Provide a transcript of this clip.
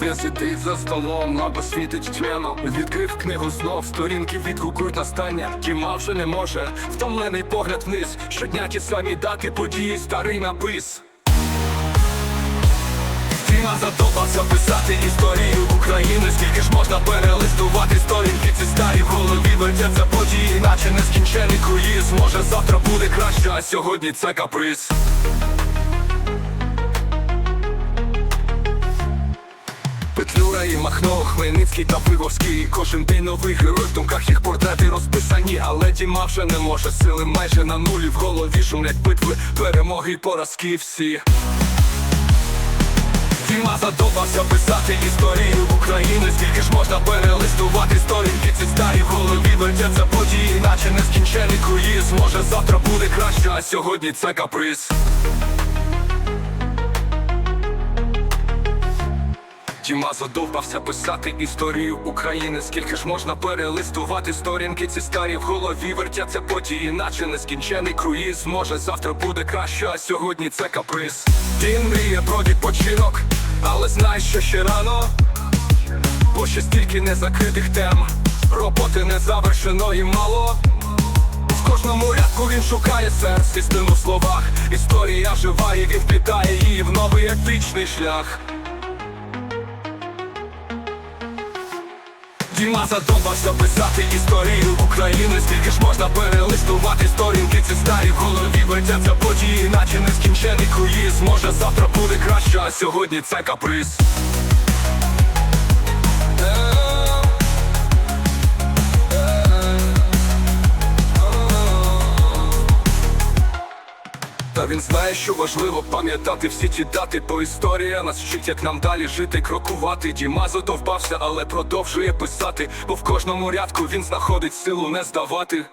Де сидить за столом, або світить тьмяно Відкрив книгу знов, сторінки відгукують настання. Тіма вже не може, втомлений погляд вниз. Щодня ті самі дати, події, старий напис. Тіма задовбався писати історію України. Скільки ж можна перелистувати сторінки ці старі в голові? Вертяться події, наче нескінчений круїз. Може завтра буде краще, а сьогодні це каприз Петлюра і Махно, Хмельницький та Виговський Кожен день новий герой, в думках їх портрети розписані. Але Діма вже не може, сили майже на нулі. В голові шумлять битви, перемоги й поразки всі. Діма задовбався писати історію України. Скільки ж можна перелистувати сторінки ці старі? В голові вертяться події, наче нескінчений круїз. Може завтра буде краще, а сьогодні це каприз Діма задовбався писати історію України. Скільки ж можна перелистувати сторінки? Ці старі в голові вертяться події, наче нескінчений круїз. Може завтра буде краще, а сьогодні це каприз. Він мріє про відпочинок, але знає, що ще рано Бо ще стільки незакритих тем. Роботи не завершено і мало. В кожному рядку він шукає сенс, істину в словах. Історія жива і він вплітає її в новий етичний шлях Діма задумався писати історію України. Скільки ж можна перелистувати сторінки ці старі в голові? Вертяться події, наче нескінчений круїз. Може завтра буде краще, а сьогодні це каприз Та він знає, що важливо пам'ятати всі ті дати, бо історія нас вчить, як нам далі жити, крокувати. Діма задовбався, але продовжує писати, бо в кожному рядку він знаходить силу не здавати.